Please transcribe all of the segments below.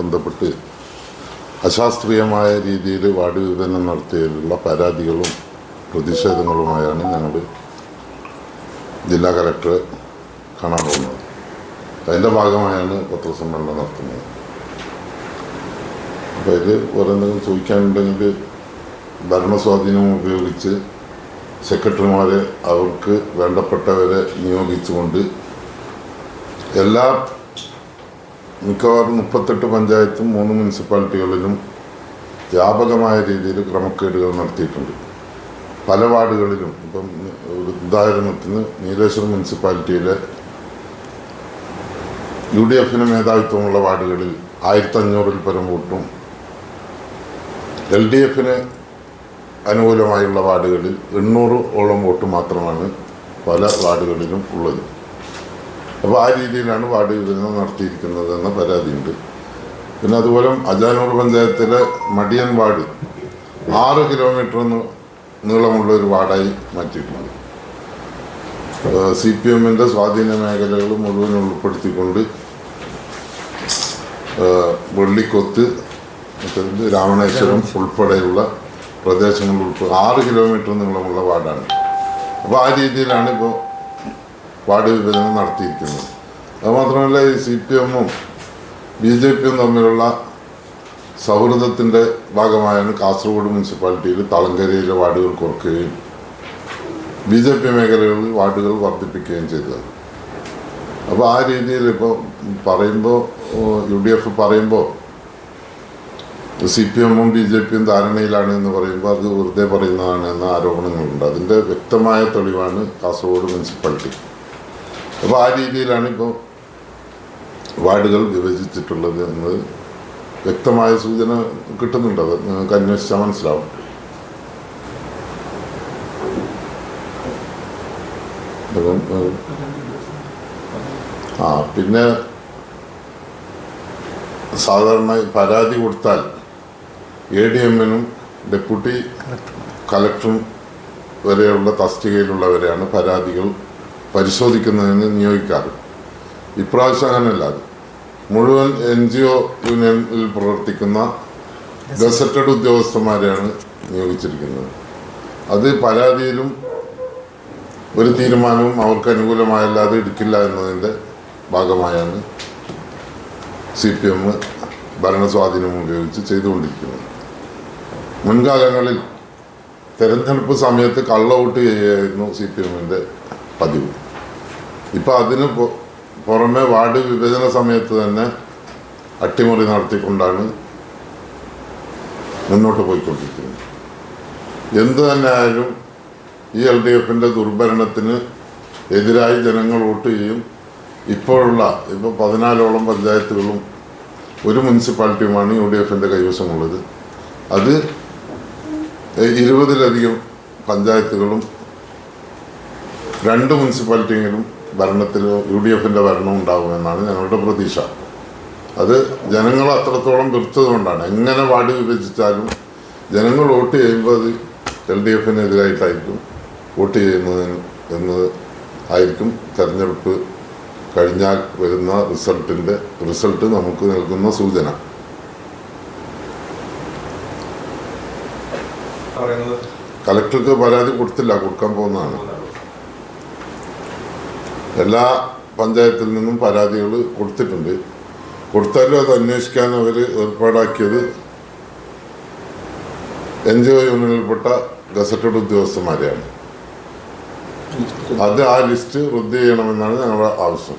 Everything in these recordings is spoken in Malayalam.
ബന്ധപ്പെട്ട് അശാസ്ത്രീയമായ രീതിയിൽ വാർഡ് വിഭജനം നടത്തിയതിലുള്ള പരാതികളും പ്രതിഷേധങ്ങളുമായാണ് ഞങ്ങൾ ജില്ലാ കലക്ടറെ കാണാൻ പോകുന്നത്. അതിന്റെ ഭാഗമായാണ് പത്രസമ്മേളനം നടത്തുന്നത്. അപ്പോൾ ഇത് വേറെ എന്തെങ്കിലും ചോദിക്കാനുണ്ടെങ്കിൽ ഭരണസ്വാധീനം ഉപയോഗിച്ച് സെക്രട്ടറിമാരെ അവർക്ക് വേണ്ടപ്പെട്ടവരെ നിയോഗിച്ചുകൊണ്ട് എല്ലാ മിക്കവാറും മുപ്പത്തെട്ട് പഞ്ചായത്തും മൂന്ന് മുനിസിപ്പാലിറ്റികളിലും വ്യാപകമായ രീതിയിൽ ക്രമക്കേടുകൾ നടത്തിയിട്ടുണ്ട്. പല വാർഡുകളിലും ഇപ്പം ഉദാഹരണത്തിന് നീലേശ്വരം മുനിസിപ്പാലിറ്റിയിലെ യു ഡി എഫിന് മേധാവിത്വമുള്ള വാർഡുകളിൽ ആയിരത്തഞ്ഞൂറിൽ പരം വോട്ടും എൽ ഡി എഫിന് അനുകൂലമായുള്ള വാർഡുകളിൽ എണ്ണൂറ് ഓളം വോട്ട് മാത്രമാണ് പല വാർഡുകളിലും ഉള്ളത്. അപ്പോൾ ആ രീതിയിലാണ് വാർഡ് വിഭജനം നടത്തിയിരിക്കുന്നത് എന്ന പരാതിയുണ്ട്. പിന്നെ അതുപോലെ അജാനൂർ പഞ്ചായത്തിലെ മടിയൻ വാർഡ് ആറ് കിലോമീറ്റർ നീളമുള്ള ഒരു വാർഡായി മാറ്റിയിട്ടുണ്ട്. സി പി എമ്മിന്റെ സ്വാധീന മേഖലകൾ മുഴുവൻ ഉൾപ്പെടുത്തിക്കൊണ്ട് വെള്ളിക്കൊത്ത് രാമണേശ്വരം ഉൾപ്പെടെയുള്ള പ്രദേശങ്ങൾ ഉൾപ്പെടെ ആറ് കിലോമീറ്റർ നീളമുള്ള വാർഡാണ്. അപ്പോൾ ആ രീതിയിലാണ് ഇപ്പോൾ വാർഡ് വിഭജനം നടത്തിയിരിക്കുന്നത്. അതുമാത്രമല്ല ഈ സി പി എമ്മും ബി ജെ പിയും തമ്മിലുള്ള സൗഹൃദത്തിന്റെ ഭാഗമായാണ് കാസർഗോഡ് മുനിസിപ്പാലിറ്റിയിൽ തളങ്കരയിലെ വാർഡുകൾ കുറയ്ക്കുകയും ബി ജെ പി മേഖലകളിൽ വാർഡുകൾ വർദ്ധിപ്പിക്കുകയും ചെയ്തത്. അപ്പോൾ ആ രീതിയിൽ ഇപ്പോൾ പറയുമ്പോൾ യു ഡി എഫ് പറയുമ്പോൾ സി പി എമ്മും ബി ജെ പിയും ധാരണയിലാണ് എന്ന് പറയുമ്പോൾ അത് വെറുതെ പറയുന്നതാണ് എന്ന ആരോപണങ്ങളുണ്ട്. അതിന്റെ വ്യക്തമായ തെളിവാണ് കാസർഗോഡ് മുനിസിപ്പാലിറ്റി. അപ്പോൾ ആ രീതിയിലാണ് ഇപ്പോൾ വാർഡുകൾ വിഭജിച്ചിട്ടുള്ളത് എന്ന് വ്യക്തമായ സൂചന കിട്ടുന്നുണ്ട്. അത് നിങ്ങൾക്ക് അന്വേഷിച്ചാൽ മനസ്സിലാവും. അപ്പം ആ പിന്നെ സാധാരണ പരാതി കൊടുത്താൽ എ ഡി എമ്മിനും ഡെപ്യൂട്ടി കലക്ടറും വരെയുള്ള തസ്തികയിലുള്ളവരെയാണ് പരാതികൾ പരിശോധിക്കുന്നതിന് നിയോഗിക്കാറ്. ഇപ്രാവശ്യം അങ്ങനെയല്ല. മുഴുവൻ എൻ ജി ഒ യൂണിയനിൽ പ്രവർത്തിക്കുന്ന ഗസറ്റഡ് ഉദ്യോഗസ്ഥന്മാരെയാണ് നിയോഗിച്ചിരിക്കുന്നത്. അത് പരാതിയിലും ഒരു തീരുമാനവും അവർക്ക് അനുകൂലമായല്ലാതെ എടുക്കില്ല എന്നതിന്റെ ഭാഗമായാണ് സി പി എം ഭരണസ്വാധീനം ഉപയോഗിച്ച് ചെയ്തുകൊണ്ടിരിക്കുന്നത്. മുൻകാലങ്ങളിൽ തെരഞ്ഞെടുപ്പ് സമയത്ത് കള്ളവോട്ട് ചെയ്യുകയായിരുന്നു സി പി എമ്മിന്റെ പതിവ്. ഇപ്പം അതിന് പുറമെ വാർഡ് വിഭജന സമയത്ത് തന്നെ അട്ടിമറി നടത്തിക്കൊണ്ടാണ് മുന്നോട്ട് പോയിക്കൊണ്ടിരിക്കുന്നത്. എന്തു തന്നെ ആയാലും ഈ എൽ ഡി എഫിന്റെ ദുർഭരണത്തിന് എതിരായി ജനങ്ങൾ വോട്ട് ചെയ്യും. ഇപ്പോഴുള്ള ഇപ്പോൾ പതിനാലോളം പഞ്ചായത്തുകളും ഒരു മുനിസിപ്പാലിറ്റിയുമാണ് യു ഡി എഫിന്റെ കൈവശമുള്ളത്. അത് ഇരുപതിലധികം പഞ്ചായത്തുകളും രണ്ട് മുനിസിപ്പാലിറ്റിയെങ്കിലും ഭരണത്തിൽ യു ഡി എഫിന്റെ ഭരണം ഉണ്ടാകുമെന്നാണ് ഞങ്ങളുടെ പ്രതീക്ഷ. അത് ജനങ്ങൾ അത്രത്തോളം വെറുത്തതുകൊണ്ടാണ്. എങ്ങനെ വാർഡ് വിഭജിച്ചാലും ജനങ്ങൾ വോട്ട് ചെയ്യുമ്പോൾ അത് എൽ ഡി എഫിനെതിരായിട്ടായിരിക്കും. വോട്ട് ചെയ്യുന്നതിന് എന്ന് ആയിരിക്കും തെരഞ്ഞെടുപ്പ് കഴിഞ്ഞാൽ വരുന്ന റിസൾട്ടിന്റെ റിസൾട്ട് നമുക്ക് നൽകുന്ന സൂചന. കലക്ടർക്ക് പരാതി കൊടുത്തില്ല കൊടുക്കാൻ പോകുന്നതാണ്. എല്ലാ പഞ്ചായത്തിൽ നിന്നും പരാതികൾ കൊടുത്തിട്ടുണ്ട്. കൊടുത്താലും അത് അന്വേഷിക്കാൻ അവർ ഏർപ്പാടാക്കിയത് എൻ ജി ഒ യൂണിയനിൽപ്പെട്ട ഗസറ്റഡ് ഉദ്യോഗസ്ഥന്മാരെയാണ്. അത് ആ ലിസ്റ്റ് റദ്ദ് ചെയ്യണമെന്നാണ് ഞങ്ങളുടെ ആവശ്യം.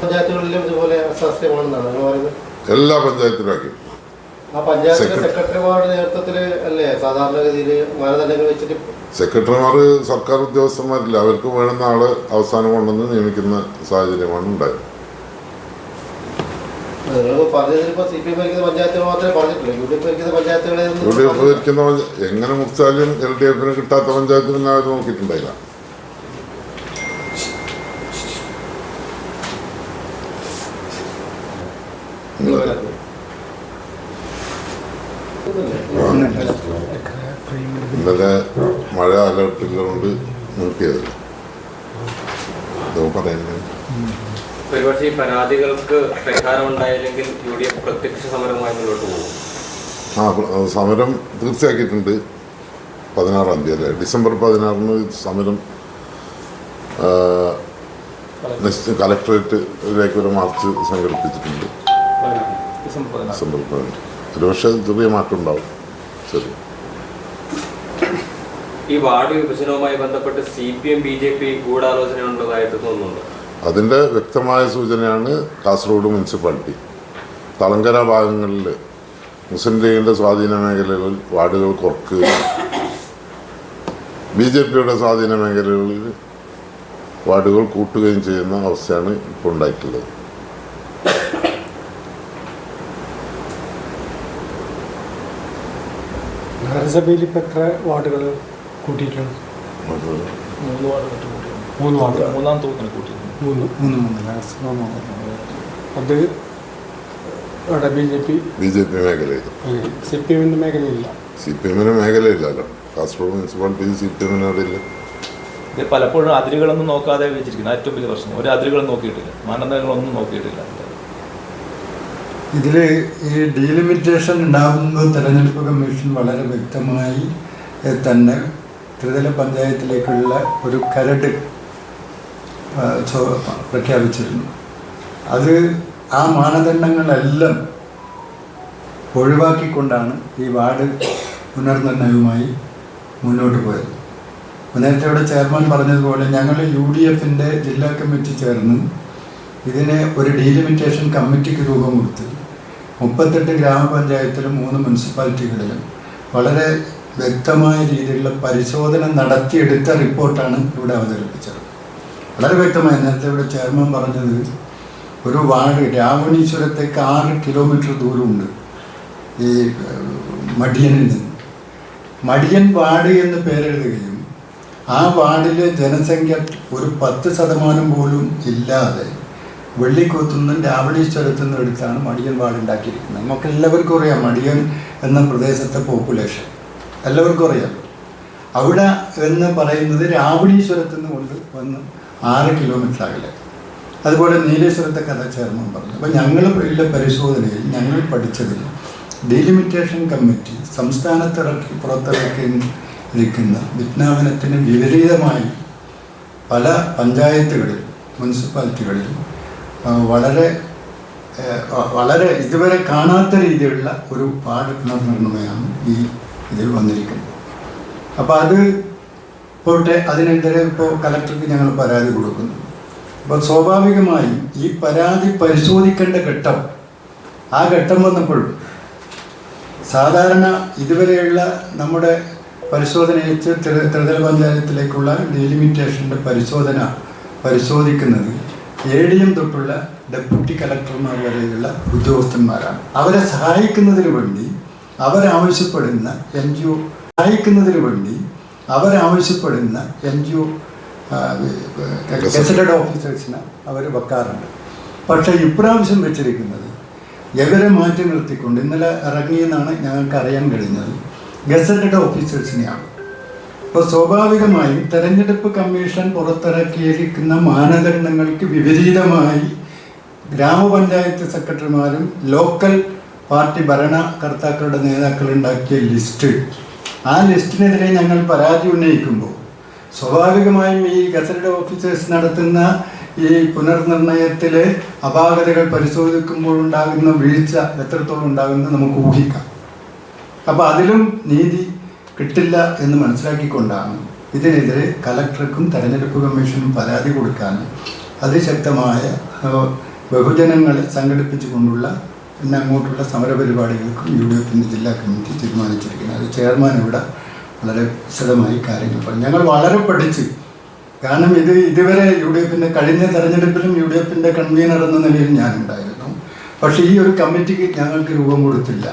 പഞ്ചായത്തുകളിലും ഇതുപോലെ എല്ലാ പഞ്ചായത്തിലാക്കി സെക്രട്ടറിമാർ സർക്കാർ ഉദ്യോഗസ്ഥന്മാരില്ല. അവർക്ക് വേണമെന്ന ആൾ അവസാനം കൊണ്ടുവന്ന് നിയമിക്കുന്ന സാഹചര്യമാണ് ഉണ്ടായത്. യു ഡി എഫ് ഭരിക്കുന്ന പഞ്ചായത്തുകളെ യു ഡി എഫ് ഭരിക്കുന്ന എങ്ങനെ മുറിച്ചാലും എൽ ഡി എഫിന് കിട്ടാത്ത പഞ്ചായത്ത് പിന്നെ അവർ നോക്കിയിട്ടുണ്ടായില്ല ഇന്നലെ മഴ അലർട്ടുള്ളതുകൊണ്ട് നിർത്തിയത് ഇതോ പറയുന്നത് ഒരുപക്ഷെ ഈ പരാതികൾക്ക് പരിഹാരം ഉണ്ടായില്ലെങ്കിൽ യു ഡി എഫ് പ്രത്യക്ഷ സമരമായി മുന്നോട്ട് പോകും ആ പ്ര- സമരം തീർച്ചയാക്കിയിട്ടുണ്ട് പതിനാറാം തീയതി അല്ലേ? ഡിസംബർ പതിനാറിന് സമരം നെക്സ്റ്റ് നിശ്ച കലക്ടറേറ്റിലേക്ക് ഒരു മാർച്ച് സംഘടിപ്പിച്ചിട്ടുണ്ട്. ഡിസംബർ പതിനാറ്. ഒരു പക്ഷേ ചെറിയ മാറ്റം ഉണ്ടാവും. ശരി. ഈ വാർഡ് വിഭജനവുമായി ബന്ധപ്പെട്ട് C P M B J P ഗൂഢാലോചന ഉണ്ടതായിട്ട് തോന്നുന്നുണ്ട്. അതിന്റെ വ്യക്തമായ സൂചനയാണ് കാസർഗോഡ് മുനിസിപ്പാലിറ്റി. തളങ്കര ഭാഗങ്ങളിൽ മുസ്ലിം ലീഗിന്റെ സ്വാധീന മേഖലകളിൽ വാർഡുകൾ കുറക്കുക. ബി ജെ പിയുടെ സ്വാധീന മേഖലകളിൽ വാർഡുകൾ കൂട്ടുകയും ചെയ്യുന്ന അവസ്ഥയാണ് ഇപ്പോൾ ഉണ്ടായിട്ടുള്ളത്. നഗരസഭയിൽ ഇപ്പം എത്ര വാർഡുകൾ കൂട്ടിയിട്ടുണ്ട്? മൂന്ന് വാർഡ് മൂന്ന് വാർഡ്. മൂന്നാം തോന്നിന് കൂട്ടിയിരുന്നു മൂന്ന് മൂന്ന് മൂന്ന്. നഗരസഭ. അത് അവിടെ B J P B J P മേഖലയിൽ സി പി എമ്മിന്റെ മേഖലയില്ല സി പി എമ്മിന് മേഖലയില്ലല്ലോ കാസർഗോഡ് മുനിസിപ്പാലിറ്റി സി പി എമ്മിന് ഇത് പലപ്പോഴും അതിരുകളൊന്നും നോക്കാതെ വെച്ചിരിക്കുന്നു. ഏറ്റവും വലിയ പ്രശ്നം. ഒരു അതിരുകളും നോക്കിയിട്ടില്ല. മാനദണ്ഡങ്ങളൊന്നും നോക്കിയിട്ടില്ല. ഇതിൽ ഈ ഡീലിമിറ്റേഷൻ ഉണ്ടാകുമ്പോൾ തെരഞ്ഞെടുപ്പ് കമ്മീഷൻ വളരെ വ്യക്തമായി തന്നെ ത്രിതല പഞ്ചായത്തിലേക്കുള്ള ഒരു കരട് പ്രഖ്യാപിച്ചിരുന്നു. അത് ആ മാനദണ്ഡങ്ങളെല്ലാം ഒഴിവാക്കിക്കൊണ്ടാണ് ഈ വാർഡ് പുനർനിർണയവുമായി മുന്നോട്ട് പോയത്. നേരത്തെ ഇവിടെ ചെയർമാൻ പറഞ്ഞതുപോലെ ഞങ്ങൾ യു ഡി എഫിന്റെ ജില്ലാ കമ്മിറ്റി ചേർന്ന് ഇതിനെ ഒരു ഡീലിമിറ്റേഷൻ കമ്മിറ്റിക്ക് രൂപം കൊടുത്ത് മുപ്പത്തെട്ട് ഗ്രാമപഞ്ചായത്തിലും മൂന്ന് മുനിസിപ്പാലിറ്റികളിലും വളരെ വ്യക്തമായ രീതിയിലുള്ള പരിശോധന നടത്തിയെടുത്ത റിപ്പോർട്ടാണ് ഇവിടെ അവതരിപ്പിച്ചത്. വളരെ വ്യക്തമായി നേരത്തെ ഇവിടെ ചെയർമാൻ പറഞ്ഞത് ഒരു വാർഡ് രാവണീശ്വരത്തേക്ക് ആറ് കിലോമീറ്റർ ദൂരമുണ്ട് ഈ മടിയനിൽ നിന്ന്. മടിയൻ വാർഡ് എന്ന് പേരെഴുതുകയും ആ വാർഡിലെ ജനസംഖ്യ ഒരു പത്ത് ശതമാനം പോലും ഇല്ലാതെ വെള്ളിക്കൂത്തുനിന്നും രാവണീശ്വരത്തു നിന്ന് എടുത്താണ് മടിയൻ വാർഡ് ഉണ്ടാക്കിയിരിക്കുന്നത്. നമുക്ക് എല്ലാവർക്കും അറിയാം മടിയൻ എന്ന പ്രദേശത്തെ പോപ്പുലേഷൻ. എല്ലാവർക്കും അറിയാം. അവിടെ എന്ന് പറയുന്നത് രാവണീശ്വരത്തു നിന്ന് കൊണ്ട് വന്ന് ആറ് കിലോമീറ്റർ അകലെ. അതുപോലെ നീലേശ്വരത്തെ കഥ ചെയർമാൻ പറഞ്ഞു. അപ്പോൾ ഞങ്ങൾ ഉള്ള പരിശോധനയിൽ ഞങ്ങൾ പഠിച്ചതിൽ ഡീലിമിറ്റേഷൻ കമ്മിറ്റി സംസ്ഥാനത്തിറക്കി പുറത്തിറക്കി ഇരിക്കുന്ന വിജ്ഞാപനത്തിന് വിപരീതമായി പല പഞ്ചായത്തുകളിൽ മുനിസിപ്പാലിറ്റികളിൽ വളരെ വളരെ ഇതുവരെ കാണാത്ത രീതിയിലുള്ള ഒരു പാട് പുനർനിർണയമാണ് ഈ ഇതിൽ വന്നിരിക്കുന്നത്. അപ്പോൾ അത് പോട്ടെ അതിനെതിരെ ഇപ്പോൾ കലക്ടർക്ക് ഞങ്ങൾ പരാതി കൊടുക്കുന്നു. അപ്പോൾ സ്വാഭാവികമായി ഈ പരാതി പരിശോധിക്കേണ്ട ഘട്ടം ആ ഘട്ടം വന്നപ്പോൾ സാധാരണ ഇതുവരെയുള്ള നമ്മുടെ പരിശോധനയിച്ച് ത്രി- ത്രിതല പഞ്ചായത്തിലേക്കുള്ള ഡെലിമിറ്റേഷന്റെ പരിശോധന പരിശോധിക്കുന്നത് എ ഡി എം തൊട്ടുള്ള ഡെപ്യൂട്ടി കലക്ടർമാർ വരെയുള്ള ഉദ്യോഗസ്ഥന്മാരാണ്. അവരെ സഹായിക്കുന്നതിന് വേണ്ടി അവരാവശ്യപ്പെടുന്ന എൻ ജി ഒ സഹായിക്കുന്നതിന് വേണ്ടി അവരാവശ്യപ്പെടുന്ന എൻ ജി ഒ ഗസറ്റഡ് ഓഫീസേഴ്സിന് അവർ വെക്കാറുണ്ട്. പക്ഷേ ഇപ്രാവശ്യം വെച്ചിരിക്കുന്നത് എവരെ മാറ്റി നിർത്തിക്കൊണ്ട് ഇന്നലെ ഇറങ്ങിയെന്നാണ് ഞങ്ങൾക്ക് അറിയാൻ കഴിഞ്ഞത്. ഗസറ്റഡ് ഓഫീസേഴ്സിനെയാണ്. അപ്പോൾ സ്വാഭാവികമായും തെരഞ്ഞെടുപ്പ് കമ്മീഷൻ പുറത്തിറക്കിയിരിക്കുന്ന മാനദണ്ഡങ്ങൾക്ക് വിപരീതമായി ഗ്രാമപഞ്ചായത്ത് സെക്രട്ടറിമാരും ലോക്കൽ പാർട്ടി ഭരണകർത്താക്കളുടെ നേതാക്കളുണ്ടാക്കിയ ലിസ്റ്റ്. ആ ലിസ്റ്റിനെതിരെ ഞങ്ങൾ പരാതി ഉന്നയിക്കുമ്പോൾ സ്വാഭാവികമായും ഈ ഗസറ്റഡ് ഓഫീസേഴ്സ് നടത്തുന്ന ഈ പുനർനിർണയത്തിലെ അപാകതകൾ പരിശോധിക്കുമ്പോൾ ഉണ്ടാകുന്ന വീഴ്ച എത്രത്തോളം ഉണ്ടാകുന്നത് നമുക്ക് ഊഹിക്കാം. അപ്പോൾ അതിലും നീതി കിട്ടില്ല എന്ന് മനസ്സിലാക്കിക്കൊണ്ടാണ് ഇതിനെതിരെ കലക്ടർക്കും തെരഞ്ഞെടുപ്പ് കമ്മീഷനും പരാതി കൊടുക്കാനും അതിശക്തമായ ബഹുജനങ്ങളെ സംഘടിപ്പിച്ചുകൊണ്ടുള്ള പിന്നെ അങ്ങോട്ടുള്ള സമരപരിപാടികൾക്കും യു ഡി എഫിന്റെ ജില്ലാ കമ്മിറ്റി തീരുമാനിച്ചിരിക്കുന്നത്. അത് ചെയർമാൻ ഇവിടെ വളരെ വിശദമായി കാര്യങ്ങൾ പറഞ്ഞു. ഞങ്ങൾ വളരെ പഠിച്ചു. കാരണം ഇത് ഇതുവരെ യു ഡി എഫിന്റെ കഴിഞ്ഞ തെരഞ്ഞെടുപ്പിലും യു ഡി എഫിന്റെ കൺവീനർ എന്ന നിലയിൽ ഞാനുണ്ടായിരുന്നു. പക്ഷേ ഈ ഒരു കമ്മിറ്റിക്ക് ഞങ്ങൾക്ക് രൂപം കൊടുത്തില്ല.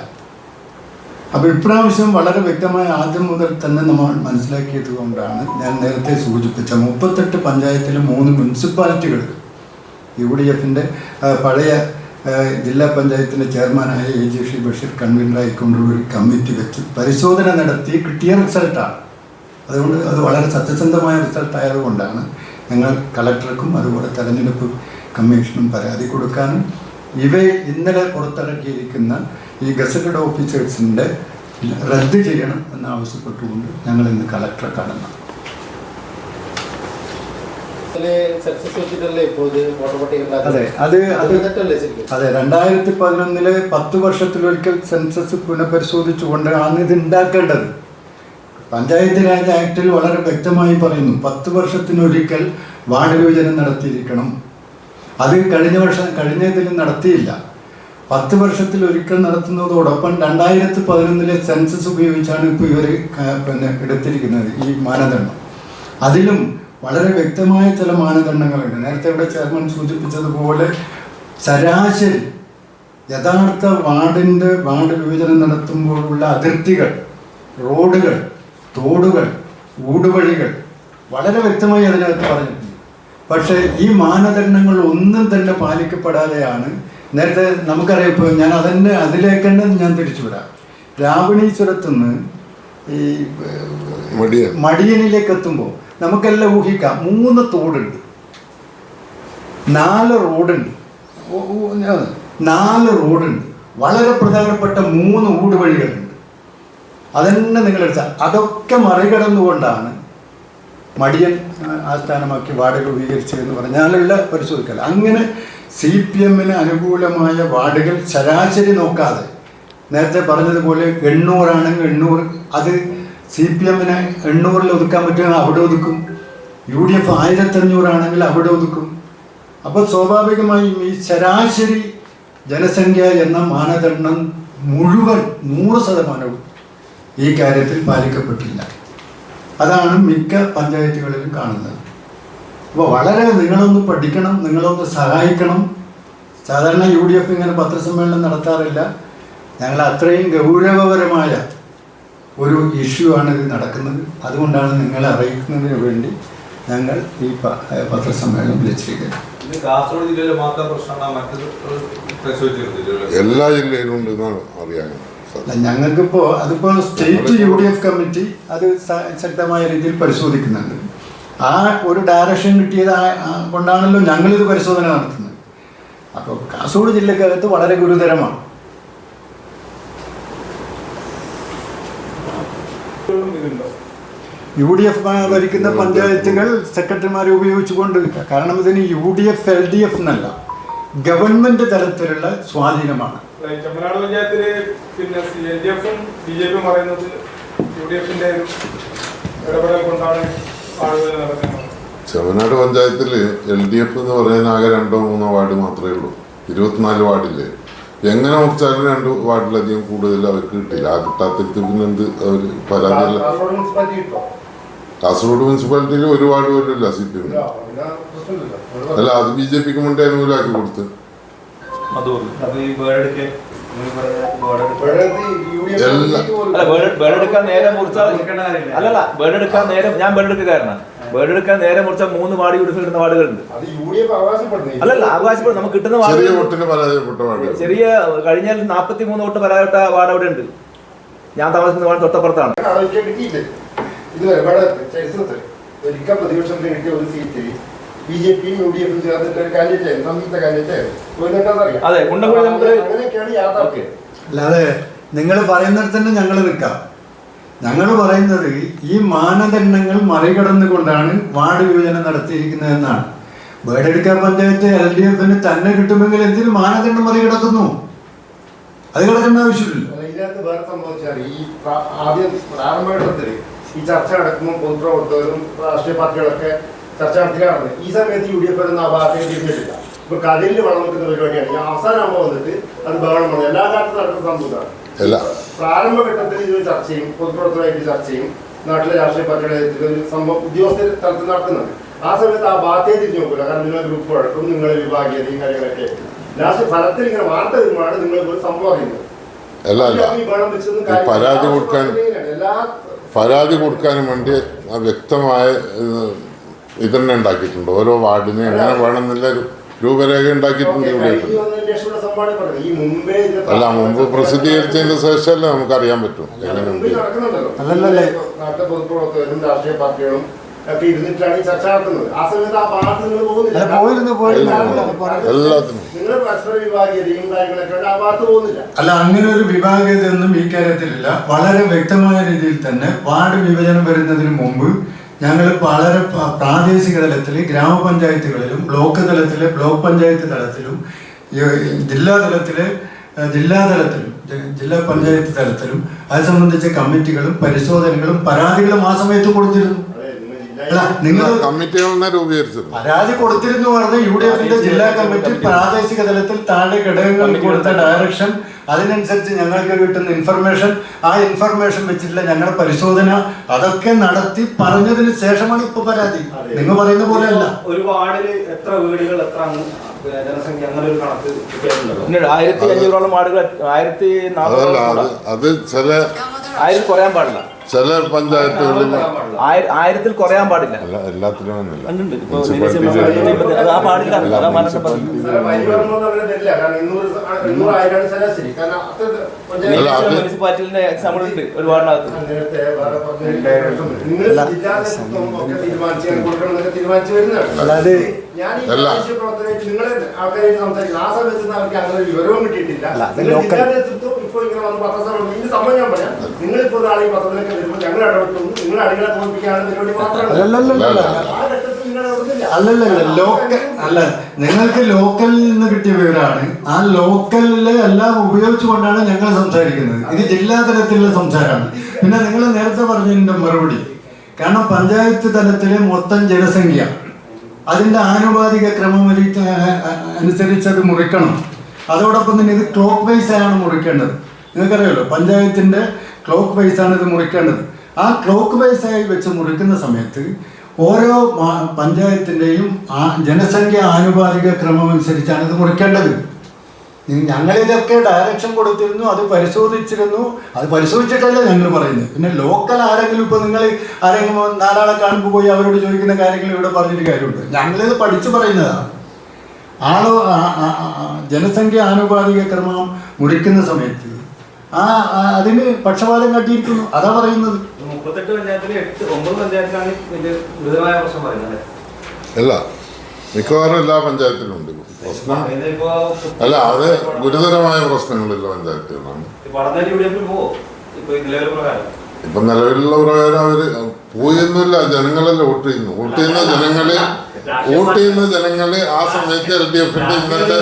അപ്പോൾ ഇപ്രാവശ്യം വളരെ വ്യക്തമായ ആദ്യം മുതൽ തന്നെ നമ്മൾ മനസ്സിലാക്കിയത് കൊണ്ടാണ് ഞാൻ നേരത്തെ സൂചിപ്പിച്ച മുപ്പത്തെട്ട് പഞ്ചായത്തിലെ മൂന്ന് മുനിസിപ്പാലിറ്റികൾ യു ഡി എഫിന്റെ പഴയ ജില്ലാ പഞ്ചായത്തിന്റെ ചെയർമാനായ എ ജി ഷി ബഷീർ കൺവീനറായിക്കൊണ്ടുള്ള ഒരു കമ്മിറ്റി വെച്ച് പരിശോധന നടത്തി കിട്ടിയ റിസൾട്ടാണ്. അതുകൊണ്ട് അത് വളരെ സത്യസന്ധമായ റിസൾട്ട് ആയതുകൊണ്ടാണ് ഞങ്ങൾ കളക്ടർക്കും അതുപോലെ തെരഞ്ഞെടുപ്പ് കമ്മീഷനും പരാതി കൊടുക്കാനും ഇവ ഇന്നലെ പുറത്തിറക്കിയിരിക്കുന്ന ഈ ഗസറ്റഡ് ഓഫീസേഴ്സിന്റെ റദ്ദ് ചെയ്യണം എന്നാവശ്യപ്പെട്ടുകൊണ്ട് ഞങ്ങൾ ഇന്ന് കളക്ടറെ കാണുന്നു ഇതിൽ സെൻസസ് വെച്ചിട്ടല്ലേ ഇപ്പോൾ ഇത് വോട്ടർ പട്ടിക ഉണ്ടാക്കുന്നത്? അതെ അത് അത് രണ്ടായിരത്തി പതിനൊന്നിലെ പത്ത് വർഷത്തിലൊരിക്കൽ സെൻസസ് പുനഃപരിശോധിച്ചുകൊണ്ടാണ് ഇത് ഉണ്ടാക്കേണ്ടത്. പഞ്ചായത്ത് രാജ് ആക്ടിൽ വളരെ വ്യക്തമായി പറയുന്നു പത്ത് വർഷത്തിനൊരിക്കൽ വാർഡ് വിഭജനം നടത്തിയിരിക്കണം. അത് കഴിഞ്ഞ വർഷം കഴിഞ്ഞ ഇതിൽ നടത്തിയില്ല. പത്ത് വർഷത്തിൽ ഒരിക്കൽ നടത്തുന്നതോടൊപ്പം രണ്ടായിരത്തി പതിനൊന്നിലെ സെൻസസ് ഉപയോഗിച്ചാണ് ഇപ്പോൾ ഇവർ പിന്നെ എടുത്തിരിക്കുന്നത് ഈ മാനദണ്ഡം. അതിലും വളരെ വ്യക്തമായ ചില മാനദണ്ഡങ്ങളുണ്ട്. നേരത്തെ ഇവിടെ ചെയർമാൻ സൂചിപ്പിച്ചതുപോലെ ശരാശരി യഥാർത്ഥ വാർഡിന്റെ വാർഡ് വിഭജനം നടത്തുമ്പോഴുള്ള അതിർത്തികൾ റോഡുകൾ തോടുകൾ ഊടുവഴികൾ വളരെ വ്യക്തമായി അതിനകത്ത് പറഞ്ഞിട്ടുണ്ട്. പക്ഷേ ഈ മാനദണ്ഡങ്ങൾ ഒന്നും തന്നെ പാലിക്കപ്പെടാതെയാണ് നേരത്തെ നമുക്കറിയാം ഇപ്പോൾ ഞാൻ അതന്നെ അതിലേക്ക് തന്നെ ഞാൻ തിരിച്ചു വരാം രാവണീശ്വരത്തുനിന്ന് ഈ മടിയ മടിയനിലേക്ക് എത്തുമ്പോൾ നമുക്കെല്ലാം ഊഹിക്കാം. മൂന്ന് തോടുണ്ട്. നാല് റോഡുണ്ട്. നാല് റോഡുണ്ട്. വളരെ പ്രധാനപ്പെട്ട മൂന്ന് ഊടുവഴികളുണ്ട്. അതന്നെ നിങ്ങൾ എടുത്താൽ അതൊക്കെ മറികടന്നുകൊണ്ടാണ് മടിയൻ ആസ്ഥാനമാക്കി വാർഡ് രൂപീകരിച്ചതെന്ന് പറഞ്ഞാലുള്ള പരിശോധിക്കൽ അങ്ങനെ സി പി എമ്മിന് അനുകൂലമായ വാർഡുകൾ ശരാശരി നോക്കാതെ നേരത്തെ പറഞ്ഞതുപോലെ എണ്ണൂറാണെങ്കിൽ എണ്ണൂറ്. അത് സി പി എമ്മിന് എണ്ണൂറിൽ ഒതുക്കാൻ പറ്റുമെങ്കിൽ അവിടെ ഒതുക്കും. യു ഡി എഫ് ആയിരത്തഞ്ഞൂറാണെങ്കിൽ അവിടെ ഒതുക്കും. അപ്പോൾ സ്വാഭാവികമായും ഈ ശരാശരി ജനസംഖ്യ എന്ന മാനദണ്ഡം മുഴുവൻ നൂറ് ശതമാനവും ഈ കാര്യത്തിൽ പാലിക്കപ്പെട്ടില്ല. അതാണ് മിക്ക പഞ്ചായത്തുകളിലും കാണുന്നത്. അപ്പോൾ വളരെ നിങ്ങളൊന്ന് പഠിക്കണം നിങ്ങളൊന്ന് സഹായിക്കണം. സാധാരണ യു ഡി എഫ് ഇങ്ങനെ പത്രസമ്മേളനം നടത്താറില്ല. ഞങ്ങൾ അത്രയും ഗൗരവപരമായ ഒരു ഇഷ്യൂ ആണ് ഇത് നടക്കുന്നത്. അതുകൊണ്ടാണ് നിങ്ങളെ അറിയിക്കുന്നതിന് വേണ്ടി ഞങ്ങൾ ഈ പത്രസമ്മേളനം വിളിച്ചിരിക്കുന്നത്. ഇത് കാസർഗോഡ് ജില്ലയിലെ മാത്രം പ്രശ്നമാണ് മറ്റു പരിശോധിച്ചിരുന്നില്ലല്ലോ എല്ലാ ജില്ലയിലും ഉണ്ട് എന്നാണ് അറിയാൻ ഞങ്ങൾക്കിപ്പോ ഞങ്ങൾക്കിപ്പോൾ അതിപ്പോൾ state U D F committee അത് ശക്തമായ രീതിയിൽ പരിശോധിക്കുന്നുണ്ട്. ആ ഒരു ഡയറക്ഷൻ കിട്ടിയത് കൊണ്ടാണല്ലോ ഞങ്ങളിത് പരിശോധന നടത്തുന്നത്. അപ്പോൾ കാസർഗോഡ് ജില്ലക്കകത്ത് വളരെ ഗുരുതരമാണ്. യു ഡി എഫ് ഭരിക്കുന്ന പഞ്ചായത്തുകൾ സെക്രട്ടറിമാരെ ഉപയോഗിച്ചുകൊണ്ട് കാരണം ഇതിന് U D F L D F എന്നല്ല ഗവൺമെന്റ് തലത്തിലുള്ള സ്വാധീനമാണ്. ചെമ്മനാട് പഞ്ചായത്തിൽ പിന്നെ എൽ ഡി എഫും ബി ജെ പിയും പറയുന്നത് യു ഡി എഫിന്റെ ഇടപെടൽ കൊണ്ടാണ് ആളുകൾ നടക്കുന്നത്. ചെമ്മനാട് പഞ്ചായത്തിൽ എൽ ഡി എഫ് എന്ന് പറയുന്ന ആകെ രണ്ടോ മൂന്നോ വാർഡ് മാത്രമേ ഉള്ളൂ. ഇരുപത്തിനാല് വാർഡില്ലേ? എങ്ങനെ മുറിച്ചാലും രണ്ട് വാർഡിലധികം കൂടുതൽ അവർക്ക് കിട്ടില്ല ആ കിട്ടാത്തിടത്ത് പിന്നെ എന്ത് അവർ പരാതിയല്ല കാസർഗോഡ് മുനിസിപ്പാലിറ്റിയിൽ ഒരു വാർഡ് പോലും ഇല്ല സി പി എമ്മിന്. പ്രശ്നമില്ലല്ലോ. അല്ല അത് ബി ജെ പിക്ക് മുന്നേ അനുകൂലമാക്കി കൊടുത്ത്. എല്ലാം ഞാൻ ഈ വേർഡെടുക്കെ ഇവിടെ ഇത് യു ഡി എഫ് എല്ലാ- പോലും- അല്ല വേർഡ് വേർഡെടുക്കാൻ നേരെ മുറിച്ചാൽ അല്ലല്ല വേർഡെടുക്കാൻ വേർഡെടുക്കാൻ നേരെ മുറിച്ച മൂന്ന് വാർഡ് കിട്ടുന്ന വാർഡുകളുണ്ട് യു ഡി എഫ് അവകാശപ്പെടുന്നത്. അല്ലല്ല അവകാശപ്പെടും നമുക്ക് കിട്ടുന്ന ചെറിയ വാർഡ് വാർഡ് ചെറിയ കഴിഞ്ഞാൽ നാൽപ്പത്തി മൂന്ന് വോട്ട് പരാജയപ്പെട്ട വാർഡ് അവിടെ ഉണ്ട് ഞാൻ താമസിക്കുന്ന വാർഡ് തൊട്ടപ്പുറത്താണ്. ആലോചിക്കാൻ കിട്ടിയില്ലേ ഇതുവരെ ഇവിടെ ചരിത്രത്തിൽ ഒരിക്കൽ പ്രതിപക്ഷത്തിന് കിട്ടിയ ഒരു സീറ്റ് ബി ജെ പിയും യു ഡി എഫും ചേർന്നിട്ട് ഒരു കാൻഡിഡേറ്റ് ആയിരുന്നു. സംയുക്ത കാൻഡിഡേറ്റ് ആയിരുന്നു. അറിയാം? അതെ, അങ്ങനെയൊക്കെയാണ് യാഥാർത്ഥ്യം. അല്ലാതെ നിങ്ങൾ പറയുന്നിടത്ത് തന്നെ ഞങ്ങൾ നിൽക്കാം ഞങ്ങൾ പറയുന്നത് ഈ മാനദണ്ഡങ്ങൾ മറികടന്നുകൊണ്ടാണ് വാർഡ് വിഭജനം നടത്തിയിരിക്കുന്നതെന്നാണ്. വേടെടുക്കാൻ പഞ്ചായത്ത് എൽ ഡി എഫിന് തന്നെ കിട്ടുമെങ്കിൽ എന്തിന് മാനദണ്ഡം മറികടക്കുന്നു? അത് കിടക്കേണ്ട ആവശ്യമില്ല ഇതിനകത്ത് വേറെ സംഭവിച്ചാൽ ഈ ഈ ചർച്ച നടക്കുമ്പോൾ പൊതുപ്രവർത്തകരും രാഷ്ട്രീയ പാർട്ടികളൊക്കെ ചർച്ച നടത്തിയാണ് ഈ സമയത്ത് യു ഡി എഫ് ഒന്നും ആ ഭാഗത്തേക്ക് തിരിഞ്ഞിട്ടില്ല ഇപ്പൊ കഥയിൽ വളം വെക്കുന്ന പരിപാടിയാണ്. ഈ അവസാനമാകുമ്പോൾ വന്നിട്ട് അത് ബഹളമാണ് വന്നു എല്ലാ കാലത്തും നടക്കുന്ന സംഭവമാണ് പ്രാരംഭഘട്ടത്തിൽ ചർച്ചയും ചർച്ചയും നാട്ടിലെ രാഷ്ട്രീയ പാർട്ടിയുടെ ഒരു സംഭവം ഉദ്യോഗസ്ഥർ തലത്തിൽ നടത്തുന്നുണ്ട്. ആ സമയത്ത് ആ ഭാഗത്തേ തിരിഞ്ഞു നോക്കില്ല കാരണം നിങ്ങളെ ഗ്രൂപ്പ് വഴക്കും നിങ്ങളെ വിഭാഗീയതയും കാര്യങ്ങളൊക്കെ ലാസ്റ്റ് ഫലത്തിൽ ഇങ്ങനെ വാർത്ത വരുമ്പോഴാണ് നിങ്ങൾ ഒരു സംഭവം അറിയുന്നത്. അല്ല അല്ല. പരാതി കൊടുക്കാൻ പരാതി കൊടുക്കാനും വേണ്ടി വ്യക്തമായ ഇതന്നെ ഉണ്ടാക്കിയിട്ടുണ്ട്. ഓരോ വാർഡിനെ എങ്ങനെ വേണമെന്നുള്ള ഒരു രൂപരേഖ ഉണ്ടാക്കിയിട്ടുണ്ട് ഇവിടെ. അല്ല മുമ്പ് പ്രസിദ്ധീകരിച്ചതിന് ശേഷമല്ലേ നമുക്ക് അറിയാൻ പറ്റും അല്ല, അങ്ങനെ ഒരു വിഭാഗീയതയൊന്നും ഈ കാര്യത്തിലില്ല. വളരെ വ്യക്തമായ രീതിയിൽ തന്നെ വാർഡ് വിഭജനം വരുന്നതിന് മുമ്പ് ഞങ്ങൾ വളരെ പ്രാദേശിക തലത്തിൽ ഗ്രാമപഞ്ചായത്തുകളിലും ബ്ലോക്ക് തലത്തിലെ ബ്ലോക്ക് പഞ്ചായത്ത് തലത്തിലും ജില്ലാ തലത്തിലെ ജില്ലാ തലത്തിലും ജില്ലാ പഞ്ചായത്ത് തലത്തിലും അത് സംബന്ധിച്ച കമ്മിറ്റികളും പരിശോധനകളും പരാതികളും ആ സമയത്ത് കൊടുത്തിരുന്നു. നിങ്ങൾ പരാതി കൊടുത്തിരുന്നു പറഞ്ഞ. യു ഡി എഫിന്റെ ജില്ലാ കമ്മിറ്റി പ്രാദേശിക തലത്തിൽ താഴെ ഘടകങ്ങൾ കൊടുത്ത ഡയറക്ഷൻ അതിനനുസരിച്ച് ഞങ്ങൾക്ക് കിട്ടുന്ന ഇൻഫർമേഷൻ ആ ഇൻഫർമേഷൻ വെച്ചിട്ടുള്ള ഞങ്ങളുടെ പരിശോധന അതൊക്കെ നടത്തി പറഞ്ഞതിന് ശേഷമാണ് ഇപ്പൊ പരാതി. നിങ്ങൾ പറയുന്ന പോലെ അല്ല ഒരു വാർഡിൽ എത്ര വീടുകൾ എത്ര ജനസംഖ്യ അങ്ങനെ ഒരു കണക്ക് ആയിരത്തി അഞ്ഞൂറോളം വാർഡുകൾ ആയിരത്തി നാല് അത് ചില ആയിരം കുറയാൻ പാടില്ല. ചില പഞ്ചായത്തുകളിൽ ആയിരത്തിൽ കുറയാൻ പാടില്ല. അല്ല എല്ലാത്തിലും പഞ്ചായത്ത് മുനിസിപ്പാലിറ്റിന്റെ എക്സാമ്പിൾ ഉണ്ട് ഒരുപാടിനകത്ത്. നേരത്തെ വേറെ പറഞ്ഞ നിങ്ങൾ ജില്ലാ നേതൃത്വം ഒക്കെ തീരുമാനിച്ച് ഞാൻ കൊടുക്കണം എന്നൊക്കെ തീരുമാനിച്ച് ഞാൻ ഈ അല്ല. പ്രാദേശിക നിങ്ങളെ ആൾക്കാരായിട്ട് സംസാരിക്കുന്നത് ആ സമയത്ത് ഒന്നും അവർക്ക് അങ്ങനെ വിവരവും കിട്ടിയിട്ടില്ല. അല്ല, അത് നിങ്ങൾ ലോക്കൽ- ഇപ്പോൾ ഇങ്ങനെ വന്ന് പത്രസമ്മേളനം ഇതിന് സംഭവം ഞാൻ പറയാം. നിങ്ങളിപ്പോൾ നാളെ ഈ പത്രത്തിലൊക്കെ വരുമ്പോൾ ഞങ്ങൾ ഇടപെട്ടു നിങ്ങൾ അടികളെ തോൽപ്പിക്കാനുള്ള പരിപാടി മാത്രമാണ് നിങ്ങൾ ലോക്കൽ അല്ല നിങ്ങൾക്ക് ലോക്കലിൽ നിന്ന് കിട്ടിയ വിവരമാണ് ആ ലോക്കലിൽ എല്ലാം ഉപയോഗിച്ചുകൊണ്ടാണ് ഞങ്ങൾ സംസാരിക്കുന്നത്. ഇത് ജില്ലാ തലത്തിലുള്ള സംസാരമാണ്. പിന്നെ നിങ്ങൾ നേരത്തെ പറഞ്ഞതിന്റെ മറുപടി. കാരണം പഞ്ചായത്ത് തലത്തിലെ മൊത്തം ജനസംഖ്യ. അതിന്റെ ആനുപാതിക ക്രമം അനുസരിച്ച് അത് മുറിക്കണം. അതോടൊപ്പം തന്നെ ഇത് ക്ലോക്ക് വൈസ് ആണ് മുറിക്കേണ്ടത്. നിങ്ങൾക്കറിയാലോ പഞ്ചായത്തിന്റെ ക്ലോക്ക് വൈസ് ആണ് ഇത് മുറിക്കേണ്ടത്. ആ ക്ലോക്ക് വൈസ് ആയി വെച്ച് മുറിക്കുന്ന സമയത്ത് ഓരോ പഞ്ചായത്തിന്റെയും ആ ജനസംഖ്യ ആനുപാതിക ക്രമം അനുസരിച്ചാണ് ഇത് മുറിക്കേണ്ടത്. ഞങ്ങളിതൊക്കെ ഡയറക്ഷൻ കൊടുത്തിരുന്നു അത് പരിശോധിച്ചിരുന്നു. അത് പരിശോധിച്ചിട്ടല്ല ഞങ്ങൾ പറയുന്നത്. പിന്നെ ലോക്കൽ ആരെങ്കിലും ഇപ്പോൾ നിങ്ങൾ ആരെങ്കിലും നാലാളെ കാണുമ്പോൾ പോയി അവരോട് ചോദിക്കുന്ന കാര്യങ്ങൾ ഇവിടെ പറഞ്ഞിട്ട് കാര്യമുണ്ട്. ഞങ്ങളിത് പഠിച്ചു പറയുന്നതാണ്. ആളോ ജനസംഖ്യ ആനുപാതിക ക്രമം മുടിക്കുന്ന സമയത്ത് ആ അതിന് പക്ഷപാതം കാട്ടിയിരിക്കുന്നു. അതാ പറയുന്നത്. അല്ല മിക്കവാറും എല്ലാ പഞ്ചായത്തിലും ഉണ്ട്. പ്രശ്നം അല്ല അത് ഗുരുതരമായ പ്രശ്നങ്ങളുള്ള പഞ്ചായത്തുകളാണ് ഇപ്പൊ നിലവിലുള്ള പ്രകാരം അവർ പോയൊന്നുമില്ല ജനങ്ങളല്ലേ വോട്ട് ചെയ്യുന്നു വോട്ട് ചെയ്യുന്ന ജനങ്ങൾ വോട്ട് ചെയ്യുന്ന ജനങ്ങൾ ആ സമയത്ത് എൽ ഡി എഫിന്റെ ഇന്നത്തെ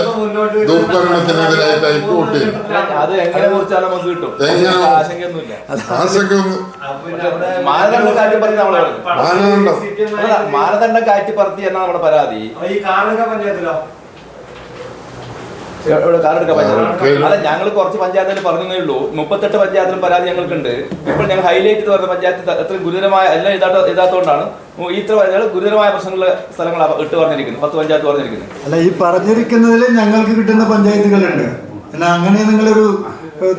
ദുർഭരണത്തിനെതിരായിട്ടായിട്ട് വോട്ട് ചെയ്യുന്നു അത് എങ്ങനെ കുറിച്ചാലും നമുക്ക് കിട്ടും. എങ്ങനെ? ആശങ്കയൊന്നുമില്ല. ആശങ്ക മാനദണ്ഡം കാറ്റി പറത്തി എന്നാ നമ്മുടെ പരാതി. ഇവിടെ ഓക്കേ. പഞ്ചായത്ത് അല്ല ഞങ്ങൾ കുറച്ച് പഞ്ചായത്തിൽ പറഞ്ഞേ ഉള്ളൂ മുപ്പത്തെട്ട് പഞ്ചായത്തിലും പരാതി ഞങ്ങൾക്കുണ്ട്. ഇപ്പോൾ ഞങ്ങൾ ഹൈലൈറ്റ് ചെയ്ത് പറഞ്ഞ പഞ്ചായത്ത് അത്ര ഗുരുതരമായ എല്ലാം ഇതാത്ത ഇതാത്തോണ്ടാണ് ഈ ഇത്ര ഞങ്ങൾ ഗുരുതരമായ പ്രശ്നങ്ങളുള്ള സ്ഥലങ്ങൾ ഇട്ട് പറഞ്ഞിരിക്കുന്നു. പത്ത് പഞ്ചായത്ത് പറഞ്ഞിരിക്കുന്നു. അല്ല ഈ പറഞ്ഞിരിക്കുന്നതിൽ ഞങ്ങൾക്ക് കിട്ടുന്ന പഞ്ചായത്തുകളുണ്ട്. എന്നാ അങ്ങനെ നിങ്ങളൊരു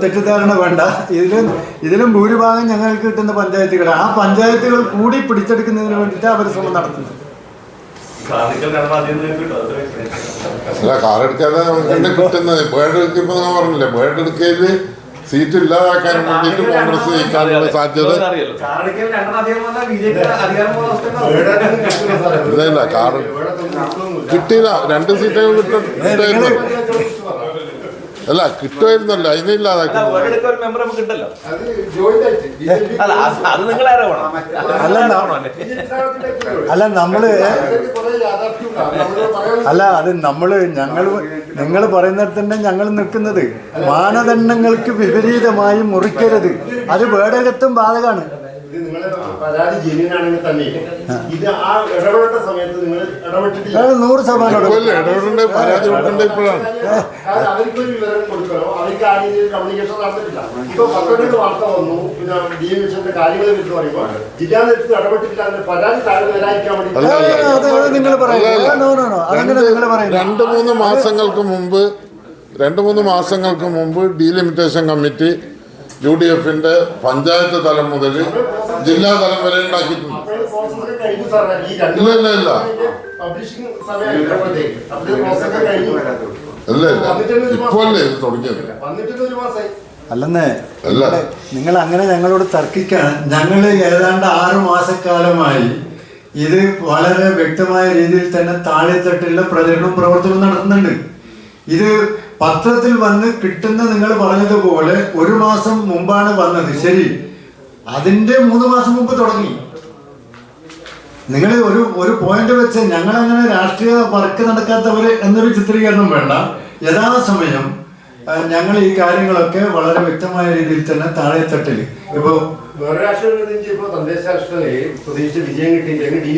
തെറ്റിദ്ധാരണ വേണ്ട. ഇതിലും ഇതിലും ഭൂരിഭാഗം ഞങ്ങൾക്ക് കിട്ടുന്ന പഞ്ചായത്തുകൾ ആ പഞ്ചായത്തുകൾ കൂടി പിടിച്ചെടുക്കുന്നതിന് വേണ്ടിയിട്ട് അവർ ശ്രമം നടത്തുന്നത് കാർണിക്കൽ കാരണം ആദ്യം കിട്ടും അത് അല്ല കാറെടുക്കാതെ നമുക്ക് കിട്ടുന്നത്. ബേർഡ് എടുക്കുമ്പോ ഞാൻ പറഞ്ഞില്ലേ ബേർഡ് എടുക്കയിൽ സീറ്റ് ഇല്ലാതാക്കാൻ വേണ്ടിയിട്ട് കോൺഗ്രസ് ജയിക്കാനുള്ള സാധ്യത ഇല്ല, കാർഡ് കിട്ടിയില്ല രണ്ട് സീറ്റുകൾ കിട്ടും കിട്ടുമായിരുന്നു പഞ്ചായത്തുകൾ ഇഷ്ടം പറഞ്ഞു. അല്ല കിട്ടുമായിരുന്നല്ലോ. അതിനെ അല്ല നമ്മൾ അല്ല അത് നമ്മൾ ഞങ്ങൾ നിങ്ങൾ പറയുന്നിടത്ത് തന്നെ ഞങ്ങൾ നിൽക്കുന്നത് മാനദണ്ഡങ്ങൾക്ക് വിപരീതമായി മുറിക്കരുത്. അത് വേടകത്തും ബാധകമാണ് ഇത് നിങ്ങളെ പരാതി ജെന്യൂൻ ആണെങ്കിൽ തന്നെ. ഇത് ആ ഇടപെടേണ്ട സമയത്ത് നിങ്ങൾ ഇടപെട്ടിട്ടില്ല. അത് നൂറ് ശതമാനം ഇടപെടേണ്ട പരാതി കൊടുക്കേണ്ട ഇപ്പോഴാണ്. അവർക്കൊരു വിവരം കൊടുക്കണോ. അവർക്ക് ആ രീതിയിൽ കമ്മ്യൂണിക്കേഷൻ നടന്നിട്ടില്ല. ഇപ്പൊ പത്തൊമ്പത് വാർത്ത വന്നു. പിന്നെ ഡി എം പറയുമ്പോൾ ജില്ലാ നേതൃത്വം ഇടപെട്ടിട്ടില്ല അതിന്റെ പരാതി താഴെ വരാതിരിക്കാൻ വേണ്ടി അല്ല, അല്ല, അത് അത് നിങ്ങൾ പറയുന്നത് നോ നോ നോ അതങ്ങനെ നിങ്ങൾ പറയുന്നത് രണ്ട് മൂന്ന് മാസങ്ങൾക്ക് മുമ്പ് രണ്ട് മൂന്ന് മാസങ്ങൾക്ക് മുമ്പ് ഡീലിമിറ്റേഷൻ കമ്മിറ്റി യു ഡി എഫിന്റെ പഞ്ചായത്ത് തലം മുതൽ ജില്ലാ തലം വരെ ഉണ്ടാക്കിയിട്ടുണ്ട് ഇല്ല, ഇല്ല, ഇല്ല. അല്ല ഇല്ല ഇപ്പോഴല്ലേ ഇത് തുടങ്ങിയത് അല്ലെന്നേ അല്ല. നിങ്ങൾ അങ്ങനെ ഞങ്ങളോട് തർക്കിക്കാൻ ഞങ്ങൾ ഏതാണ്ട് ആറ് മാസക്കാലമായി ഇത് വളരെ വ്യക്തമായ രീതിയിൽ തന്നെ താഴെത്തട്ടിലുള്ള പ്രചരണവും പ്രവർത്തനവും നടത്തുന്നുണ്ട് ഇത് പത്രത്തിൽ വന്ന് കിട്ടുന്ന നിങ്ങൾ പറഞ്ഞതുപോലെ ഒരു മാസം മുമ്പാണ് വന്നത്. ശരി. അതിന്റെ മൂന്ന് മാസം മുമ്പ് തുടങ്ങി. നിങ്ങൾ ഒരു ഒരു പോയിന്റ് വെച്ച് ഞങ്ങൾ അങ്ങനെ രാഷ്ട്രീയ വർക്ക് നടക്കാത്തവര് എന്നൊരു ചിത്രീകരണം വേണ്ട. യഥാസമയം ഞങ്ങൾ ഈ കാര്യങ്ങളൊക്കെ വളരെ വ്യക്തമായ രീതിയിൽ തന്നെ താഴെത്തട്ടിൽ ഇപ്പോ വേറെ രാഷ്ട്രീയം ഇപ്പോൾ തദ്ദേശ രാഷ്ട്രീയങ്ങളിൽ പ്രത്യേകിച്ച് വിജയം കിട്ടിയില്ലെങ്കിൽ ഡി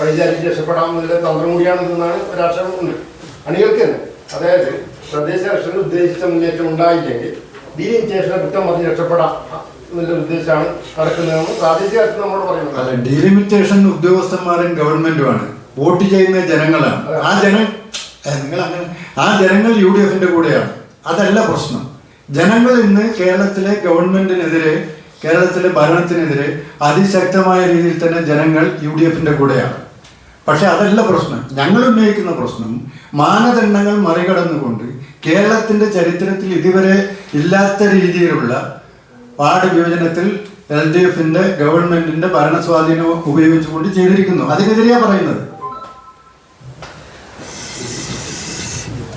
പഴിചാരിച്ച് രക്ഷപ്പെടാം എന്നുള്ള തന്ത്രം കൂടിയാണ് ഇതെന്നാണ് രാഷ്ട്രീയം അണികൾക്ക് അതായത് തദ്ദേശ രാഷ്ട്രീയത്തിൽ ഉദ്ദേശിച്ച മുന്നേറ്റം ഉണ്ടായില്ലെങ്കിൽ ഡീലിമിറ്റേഷനെ കുറ്റം പറഞ്ഞ് രക്ഷപ്പെടാം എന്നുള്ള ഉദ്ദേശമാണ് നടക്കുന്നതെന്ന് പ്രാദേശിക രാഷ്ട്രീയം നമ്മളോട് പറയുന്നത്. അല്ല ഡീലിമിറ്റേഷൻ ഉദ്യോഗസ്ഥന്മാരും ഗവൺമെന്റുമാണ്. വോട്ട് ചെയ്യുന്ന ജനങ്ങളാണ്. ആ ജന നിങ്ങൾ അങ്ങനെ ആ ജനങ്ങൾ യു ഡി എഫിന്റെ കൂടെയാണ്. അതല്ല പ്രശ്നം. ജനങ്ങൾ ഇന്ന് കേരളത്തിലെ ഗവൺമെന്റിനെതിരെ കേരളത്തിലെ ഭരണത്തിനെതിരെ അതിശക്തമായ രീതിയിൽ തന്നെ ജനങ്ങൾ യു ഡി എഫിന്റെ കൂടെയാണ്. പക്ഷെ അതല്ല പ്രശ്നം. ഞങ്ങൾ ഉന്നയിക്കുന്ന പ്രശ്നം മാനദണ്ഡങ്ങൾ മറികടന്നുകൊണ്ട് കേരളത്തിന്റെ ചരിത്രത്തിൽ ഇതുവരെ ഇല്ലാത്ത രീതിയിലുള്ള വാർഡ് വിഭജനത്തിൽ എൽ ഡി എഫിന്റെ ഗവൺമെന്റിന്റെ ഭരണസ്വാധീനം ഉപയോഗിച്ചുകൊണ്ട് ചെയ്തിരിക്കുന്നു. അതിനെതിരെയാണ് പറയുന്നത്.